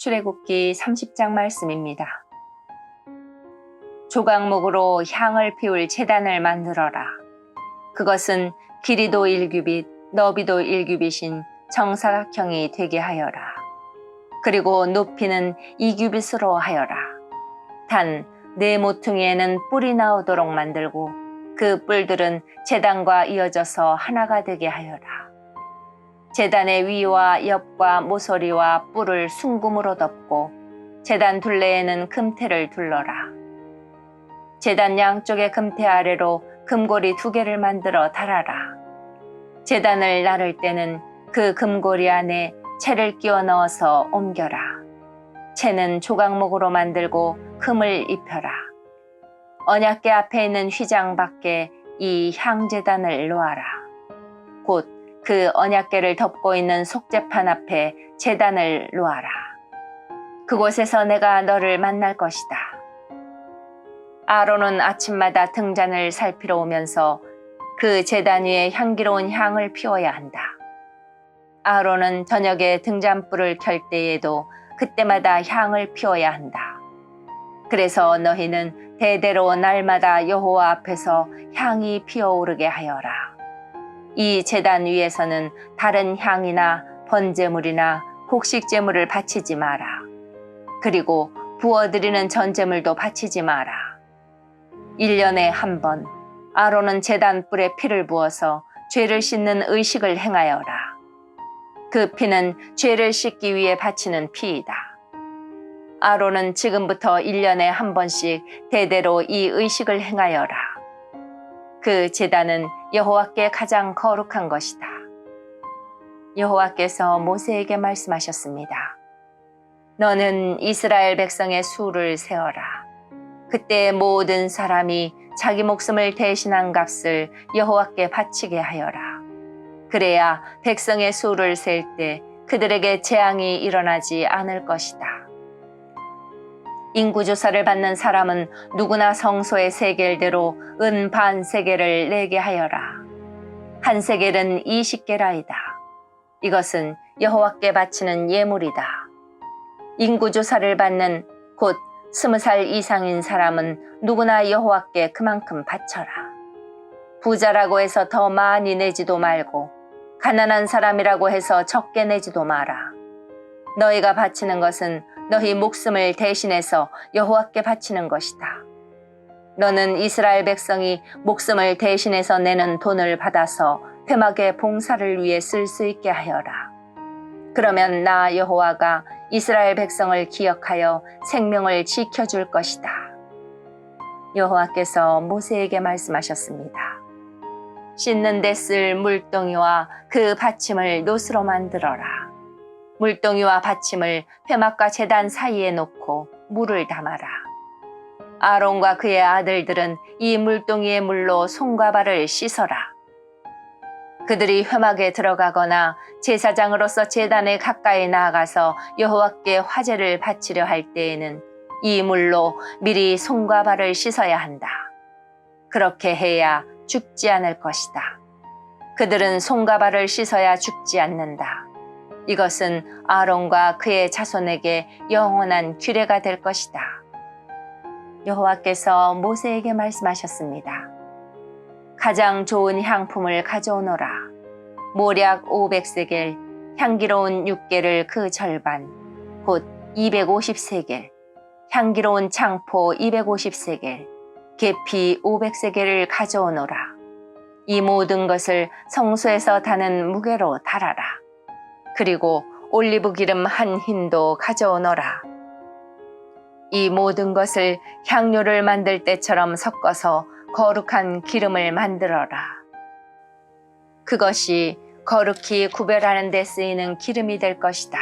출애굽기 30장 말씀입니다. 조각목으로 향을 피울 재단을 만들어라. 그것은 길이도 1규빗, 너비도 1규빗인 정사각형이 되게 하여라. 그리고 높이는 2규빗으로 하여라. 단 네 모퉁이에는 뿔이 나오도록 만들고 그 뿔들은 재단과 이어져서 하나가 되게 하여라. 재단의 위와 옆과 모서리와 뿔을 순금으로 덮고 재단 둘레에는 금태를 둘러라. 재단 양쪽의 금태 아래로 금고리 두 개를 만들어 달아라. 재단을 나를 때는 그 금고리 안에 채를 끼워 넣어서 옮겨라. 채는 조각목으로 만들고 금을 입혀라. 언약계 앞에 있는 휘장 밖에 이 향재단을 놓아라. 곧 그 언약계를 덮고 있는 속재판 앞에 재단을 놓아라. 그곳에서 내가 너를 만날 것이다. 아론은 아침마다 등잔을 살피러 오면서 그 재단 위에 향기로운 향을 피워야 한다. 아론은 저녁에 등잔불을 켤 때에도 그때마다 향을 피워야 한다. 그래서 너희는 대대로 날마다 여호와 앞에서 향이 피어오르게 하여라. 이 재단 위에서는 다른 향이나 번제물이나 곡식제물을 바치지 마라. 그리고 부어드리는 전제물도 바치지 마라. 1년에 한 번 아론은 재단 뿔에 피를 부어서 죄를 씻는 의식을 행하여라. 그 피는 죄를 씻기 위해 바치는 피이다. 아론은 지금부터 1년에 한 번씩 대대로 이 의식을 행하여라. 그 제단은 여호와께 가장 거룩한 것이다. 여호와께서 모세에게 말씀하셨습니다. 너는 이스라엘 백성의 수를 세어라. 그때 모든 사람이 자기 목숨을 대신한 값을 여호와께 바치게 하여라. 그래야 백성의 수를 셀 때 그들에게 재앙이 일어나지 않을 것이다. 인구조사를 받는 사람은 누구나 성소의 세겔대로 은 반 세겔을 내게 하여라. 한 세겔은 20개라이다. 이것은 여호와께 바치는 예물이다. 인구조사를 받는 곧 스무 살 이상인 사람은 누구나 여호와께 그만큼 바쳐라. 부자라고 해서 더 많이 내지도 말고 가난한 사람이라고 해서 적게 내지도 마라. 너희가 바치는 것은 너희 목숨을 대신해서 여호와께 바치는 것이다. 너는 이스라엘 백성이 목숨을 대신해서 내는 돈을 받아서 회막의 봉사를 위해 쓸 수 있게 하여라. 그러면 나 여호와가 이스라엘 백성을 기억하여 생명을 지켜줄 것이다. 여호와께서 모세에게 말씀하셨습니다. 씻는 데 쓸 물동이와 그 받침을 노스로 만들어라. 물동이와 받침을 회막과 재단 사이에 놓고 물을 담아라. 아론과 그의 아들들은 이 물동이의 물로 손과 발을 씻어라. 그들이 회막에 들어가거나 제사장으로서 재단에 가까이 나아가서 여호와께 화제를 바치려 할 때에는 이 물로 미리 손과 발을 씻어야 한다. 그렇게 해야 죽지 않을 것이다. 그들은 손과 발을 씻어야 죽지 않는다. 이것은 아론과 그의 자손에게 영원한 규례가 될 것이다. 여호와께서 모세에게 말씀하셨습니다. 가장 좋은 향품을 가져오너라. 모략 500세겔, 향기로운 6개를 그 절반, 곧 250세겔, 향기로운 창포 250세겔, 계피 500세겔을 가져오너라. 이 모든 것을 성소에서 다는 무게로 달아라. 그리고 올리브 기름 한 흰도 가져오너라. 이 모든 것을 향료를 만들 때처럼 섞어서 거룩한 기름을 만들어라. 그것이 거룩히 구별하는 데 쓰이는 기름이 될 것이다.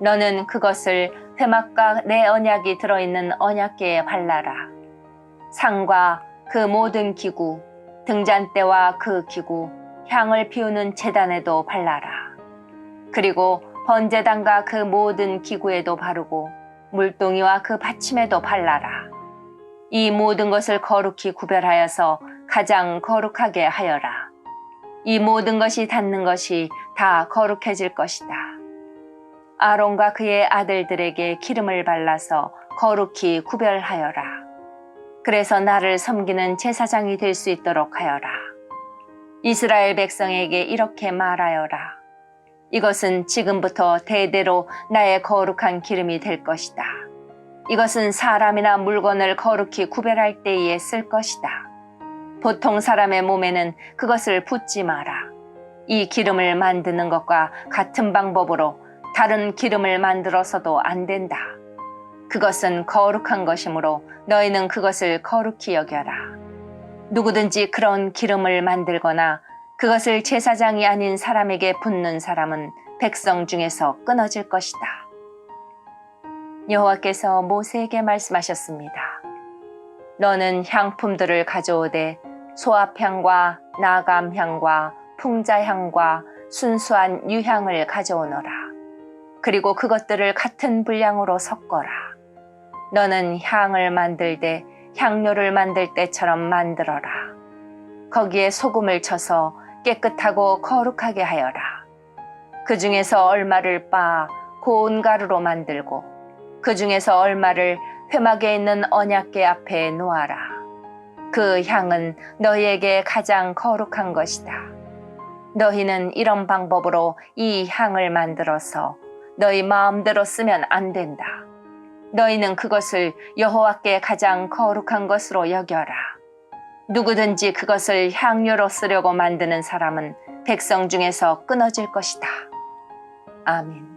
너는 그것을 회막과 내 언약이 들어있는 언약계에 발라라. 상과 그 모든 기구, 등잔대와 그 기구, 향을 피우는 재단에도 발라라. 그리고 번제단과 그 모든 기구에도 바르고 물동이와 그 받침에도 발라라. 이 모든 것을 거룩히 구별하여서 가장 거룩하게 하여라. 이 모든 것이 닿는 것이 다 거룩해질 것이다. 아론과 그의 아들들에게 기름을 발라서 거룩히 구별하여라. 그래서 나를 섬기는 제사장이 될 수 있도록 하여라. 이스라엘 백성에게 이렇게 말하여라. 이것은 지금부터 대대로 나의 거룩한 기름이 될 것이다. 이것은 사람이나 물건을 거룩히 구별할 때에 쓸 것이다. 보통 사람의 몸에는 그것을 붓지 마라. 이 기름을 만드는 것과 같은 방법으로 다른 기름을 만들어서도 안 된다. 그것은 거룩한 것이므로 너희는 그것을 거룩히 여겨라. 누구든지 그런 기름을 만들거나 그것을 제사장이 아닌 사람에게 붓는 사람은 백성 중에서 끊어질 것이다. 여호와께서 모세에게 말씀하셨습니다. 너는 향품들을 가져오되 소합향과 나감향과 풍자향과 순수한 유향을 가져오너라. 그리고 그것들을 같은 분량으로 섞어라. 너는 향을 만들되 향료를 만들 때처럼 만들어라. 거기에 소금을 쳐서 깨끗하고 거룩하게 하여라. 그 중에서 얼마를 빻아 고운 가루로 만들고 그 중에서 얼마를 회막에 있는 언약궤 앞에 놓아라. 그 향은 너희에게 가장 거룩한 것이다. 너희는 이런 방법으로 이 향을 만들어서 너희 마음대로 쓰면 안 된다. 너희는 그것을 여호와께 가장 거룩한 것으로 여겨라. 누구든지 그것을 향료로 쓰려고 만드는 사람은 백성 중에서 끊어질 것이다. 아멘.